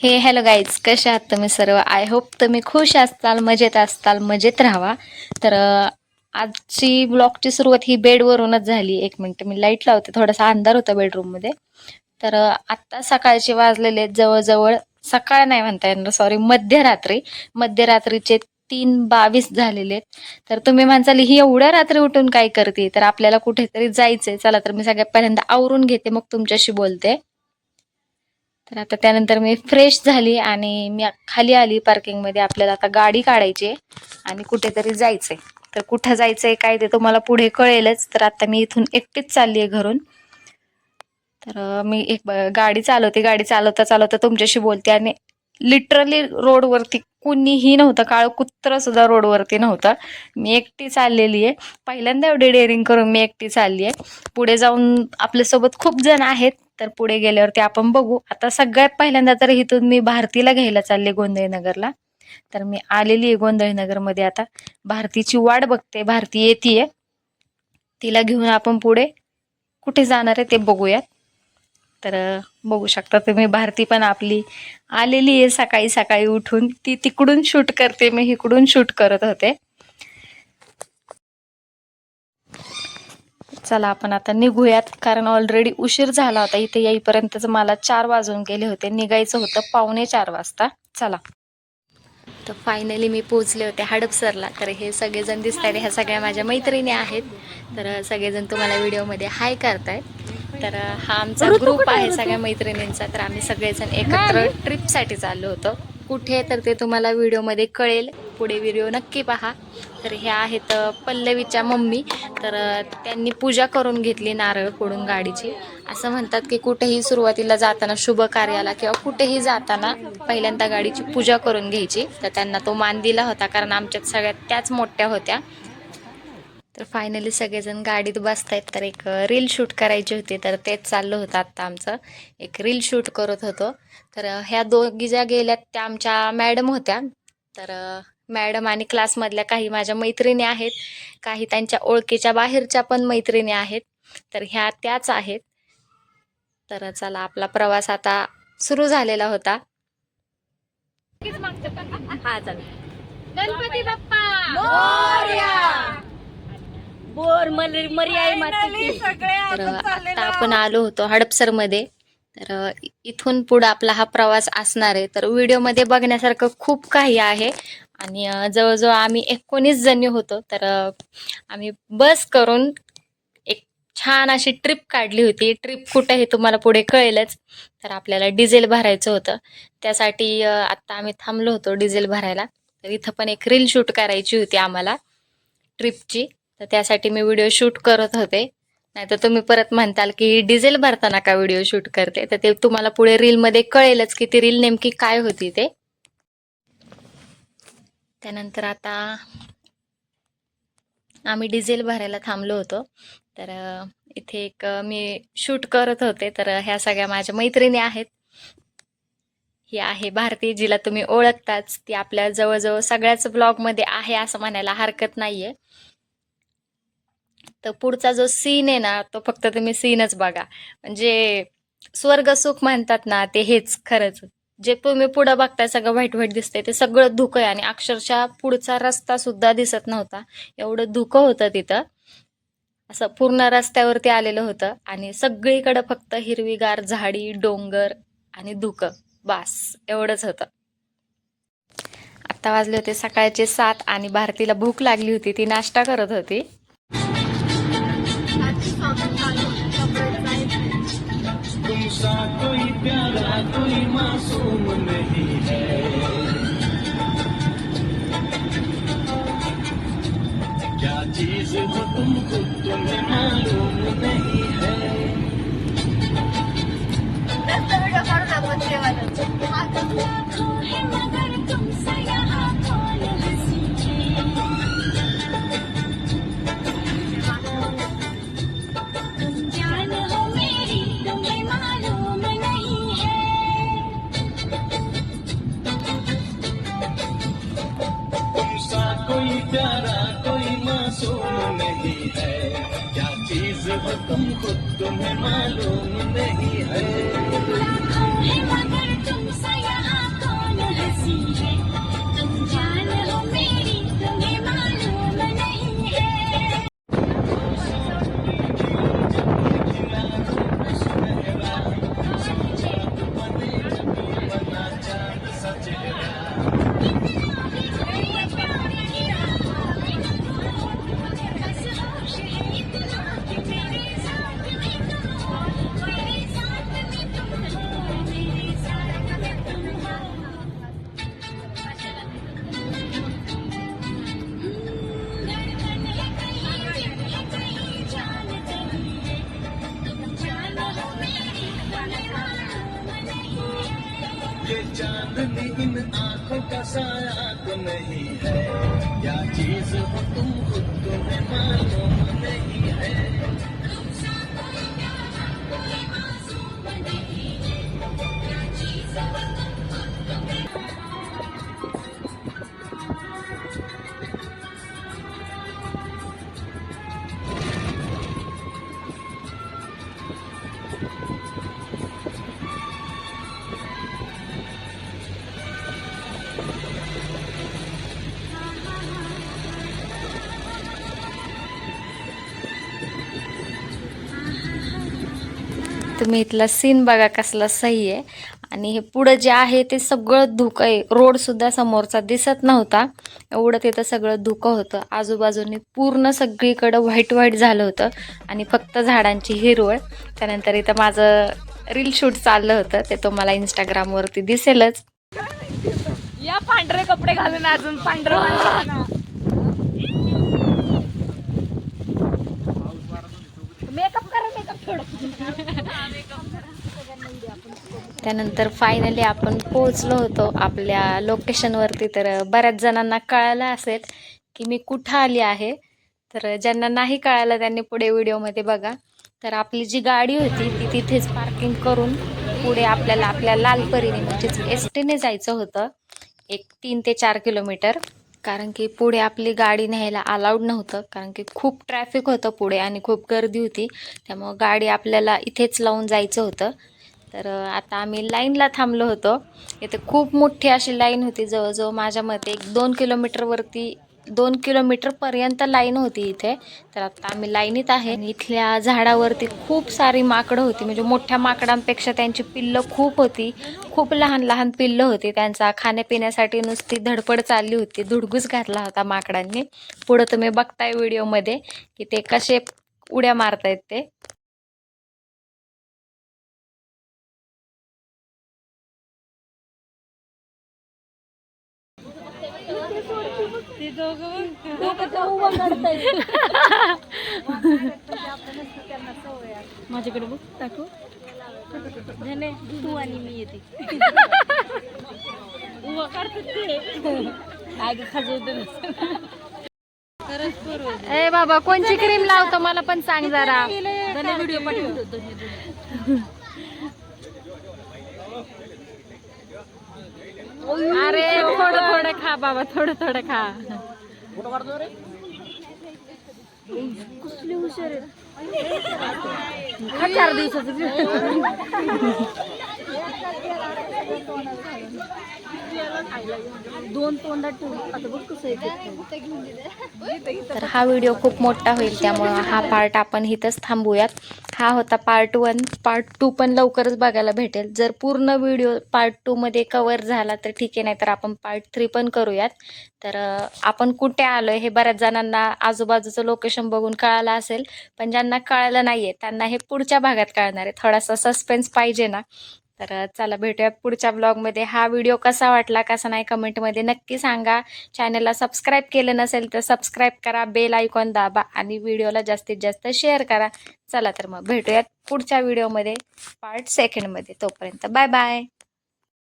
हे hello guys कसे आहात तुम्ही सर्व? आय होप तुम्ही खुश असताल मजेत असताल मजेत राहावा तर आजची ब्लॉगची सुरुवात ही बेडवरूनच झाली. एक मिनटं मी लाइट लावते. थोडासा अंधार होता बेडरूममध्ये तर आत्ता सकाळचे वाजलेले आहेत जवळजवळ सकाळ नाही म्हणता येणार सॉरी मध्यरात्री. मध्यरात्रीचे तीन बावीस झालेले आहेत. तर तुम्ही म्हणसाल ही एवढ्या रात्री उठून काय करते? तर आपल्याला कुठेतरी जायचंय. चला तर मी सगळ्यात पहिल्यांदा आवरून घेते मग तुमच्याशी बोलते. तर आता त्यानंतर मी फ्रेश झाली आणि मी खाली आली पार्किंगमध्ये. आपल्याला आता गाडी काढायची आहे आणि कुठेतरी जायचंय. तर कुठं जायचंय काय ते तुम्हाला पुढे कळेलच. तर आता मी इथून एकटीच चालली आहे घरून. तर मी एक ब- गाडी चालवते. गाडी चालवता चालवता तुमच्याशी बोलते आणि लिटरली रोडवरती कुणीही नव्हतं. काळ कुत्र सुद्धा रोडवरती नव्हतं. मी एकटी चाललेली आहे. पहिल्यांदा एवढी डेअरिंग करून मी एकटी चालली आहे. पुढे जाऊन आपल्यासोबत खूप जण आहेत. तर पुढे गेल्यावरती आपण बघू. आता सगळ्यात पहिल्यांदा तर इथून मी भारतीला घ्यायला चालले गोंधळीनगरला. तर मी आलेली आहे गोंधळीनगरमध्ये आता. भारतीची वाट बघते. भारती येते तिला घेऊन आपण पुढे कुठे जाणार आहे ते बघूयात. तर बघू शकता तुम्ही भारती पण आपली आलेली आहे. सकाळी सकाळी उठून ती तिकडून शूट करते. मी इकडून शूट करत होते. चला आपण आता निघूयात. कारण ऑलरेडी उशीर झाला होता. इथे येईपर्यंतच मला चार वाजून गेले होते. निघायचं होतं पावणे चार वाजता. चला. तर फायनली मी पोचले होते हडपसरला. तर हे सगळेजण दिसत आहेत. ह्या सगळ्या माझ्या मैत्रिणी आहेत. तर सगळेजण तुम्हाला व्हिडिओमध्ये हाय करतायत. तर हा आमचा ग्रुप आहे सगळ्या मैत्रिणींचा. तर आम्ही सगळेजण एकत्र ट्रिपसाठी चाललो होतो. कुठे तर ते तुम्हाला व्हिडिओमध्ये कळेल. पुढे व्हिडिओ नक्की पहा. तर ह्या आहेत पल्लवीच्या मम्मी. तर त्यांनी पूजा करून घेतली नारळ फोडून गाडीची. असं म्हणतात की कुठेही सुरुवातीला जाताना शुभ कार्याला किंवा कुठेही जाताना पहिल्यांदा गाडीची पूजा करून घ्यायची. तर त्यांना तो मान दिला होता कारण आमच्यात सगळ्यात त्याच मोठ्या होत्या. तर फायनली सगळेजण गाडीत बसतायत. तर एक रील शूट करायची होती तर तेच चाललं होतं आत्ता आमचं. एक रील शूट करत होतो. तर ह्या दोघी ज्या गेल्यात त्या आमच्या मॅडम होत्या. तर मॅडम आणि क्लासमधल्या काही माझ्या मैत्रिणी आहेत काही त्यांच्या ओळखीच्या बाहेरच्या पण मैत्रिणी आहेत. तर ह्या त्याच आहेत. तर चला आपला प्रवास आता सुरू झालेला होता. हा चला. गणपती बाप्पा! बोर मर मर्याय मातीची. तर आता आपण आलो होतो हडपसरमध्ये. तर अ, इथून पुढं आपला हा प्रवास असणार आहे. तर व्हिडिओमध्ये बघण्यासारखं खूप काही आहे. आणि जवळजवळ आम्ही एकोणीस जणी होतो. तर आम्ही बस करून एक छान अशी ट्रिप काढली होती. ट्रिप कुठं हे तुम्हाला पुढे कळेलच. तर आपल्याला डिझेल भरायचं होतं. त्यासाठी आत्ता आम्ही थांबलो होतो डिझेल भरायला. तर इथं पण एक रील शूट करायची होती आम्हाला ट्रिपची. तर त्यासाठी मी व्हिडिओ शूट करत होते. नाहीतर तुम्ही परत म्हणताल की डिझेल भरताना का व्हिडिओ शूट करते? तर ते तुम्हाला पुढे रीलमध्ये कळेलच की ती रील नेमकी काय होती ते. त्यानंतर आता आम्ही डिझेल भरायला थांबलो होतो. तर इथे एक मी शूट करत होते. तर ह्या सगळ्या माझ्या मैत्रिणी आहेत. ही आहे भारती जिला तुम्ही ओळखताच. ती आपल्या जवळजवळ सगळ्याच ब्लॉगमध्ये आहे असं म्हणायला हरकत नाहीये. तर पुढचा जो सीन आहे ना तो फक्त तुम्ही सीनच बघा. म्हणजे स्वर्ग सुख म्हणतात ना ते हेच खरंच. जे तुम्ही पुढं बघताय सगळं व्हाईट व्हाईट दिसतंय ते सगळं धुकं आहे. आणि अक्षरशः पुढचा रस्ता सुद्धा दिसत नव्हता. एवढं धुकं होतं तिथं. असं पूर्ण रस्त्यावरती आलेलं होतं. आणि सगळीकडं फक्त हिरवीगार झाडी डोंगर आणि धुकं. बास एवढंच होतं. आत्ता वाजले होते सकाळचे सात आणि भारतीला भूक लागली होती. ती नाश्ता करत होती. तुमसा कोई प्यारा कोई मासूम नहीं है। क्या चीज हो तुम खुद तुम्हें मालूम नहीं प्यारा कोई मासूम नहीं है। क्या चीज हो तुम खुद तुम्हें मालूम नहीं है। तुम सा कौन हंसी है? इन आंखों का साया तो नहीं है। क्या चीज हो तुम खुद तुम्हें मालूम नहीं है। तुम्ही इथला सीन बघा कसला सही आहे. आणि हे पुढं जे आहे ते सगळं धुकं आहे. रोड सुद्धा समोरचा दिसत नव्हता. एवढं तिथं सगळं धुकं होतं. आजूबाजूने पूर्ण सगळीकडं व्हाईट व्हाईट झालं होतं. आणि फक्त झाडांची हिरवळ. त्यानंतर इथं माझं रील शूट चाललं होतं. ते तुम्हाला इंस्टाग्रामवरती दिसेलच. या पांढरे कपडे घालून अजून पांढरं मेकअप करा मेकअप थोडं त्यानंतर फायनली आपण पोहोचलो होतो. आपल्या लोकेशनवरती तर बऱ्याच जणांना कळालं असेल की मी कुठं आली आहे. तर ज्यांना नाही कळालं त्यांनी पुढे व्हिडिओमध्ये बघा. तर आपली जी गाडी होती ती तिथेच पार्किंग करून पुढे आपल्याला आपल्या लालपरीने म्हणजेच एस टीने जायचं होतं. एक तीन ते चार किलोमीटर कारण की पुढे आपली गाडी न्यायला अलाउड नव्हतं. कारण की खूप ट्रॅफिक होतं पुढे आणि खूप गर्दी होती. त्यामुळं गाडी आपल्याला इथेच लावून जायचं होतं. तर आता आम्ही लाईनला थांबलो होतो. इथे खूप मोठी अशी लाईन होती. जवळजवळ माझ्या मते एक दोन किलोमीटरवरती दोन किलोमीटरपर्यंत लाईन होती इथे. तर आता आम्ही लाईनीत आहे. इथल्या झाडावरती खूप सारी माकडं होती. म्हणजे मोठ्या माकडांपेक्षा त्यांची पिल्लं खूप होती. खूप लहान लहान पिल्लं होती. त्यांचा खाण्यापिण्यासाठी नुसती धडपड चालली होती. धुडगूस घातला होता माकडांनी. पुढं तुम्ही बघताय व्हिडिओमध्ये की ते कसे उड्या मारतायत ते. माझ्याकडे बघ टाकू धने तू आणि मी येते. उभा काढतात ते. आग खाजवते ए बाबा कोणची क्रीम लावतो? मला पण सांग जरा. धने व्हिडिओ पाठवतो धने धने अरे थोडं थोडं खा बाबा थोडं थोडं खा. कसली हुशार आहे? हा चार दिवसाचं. दोन तोंडात आता बघ कसं येते तर हा व्हिडिओ खूप मोठा होईल त्यामुळं हा पार्ट आपण इथंच थांबूयात. हा होता पार्ट वन पार्ट टू पण लवकरच बघायला भेटेल. जर पूर्ण व्हिडिओ पार्ट टूमध्ये कवर झाला तर ठीक आहे नाही तर आपण पार्ट थ्री पण करूयात. तर आपण कुठे आलो आहे हे बऱ्याच जणांना आजूबाजूचं लोकेशन बघून कळालं असेल. पण ज्यांना कळालं नाही आहे त्यांना हे पुढच्या भागात कळणार आहे. थोडासा सस्पेन्स पाहिजे ना. तर चला भेटूया पुढच्या ब्लॉगमध्ये हा व्हिडिओ कसा वाटला कसा नाही कमेंटमध्ये नक्की सांगा. चॅनलला सबस्क्राईब केलं नसेल तर सबस्क्राईब करा बेल आयकॉन दाबा आणि व्हिडिओला जास्तीत जास्त शेअर करा. चला तर मग भेटूयात पुढच्या व्हिडिओमध्ये पार्ट सेकंडमध्ये तोपर्यंत बाय बाय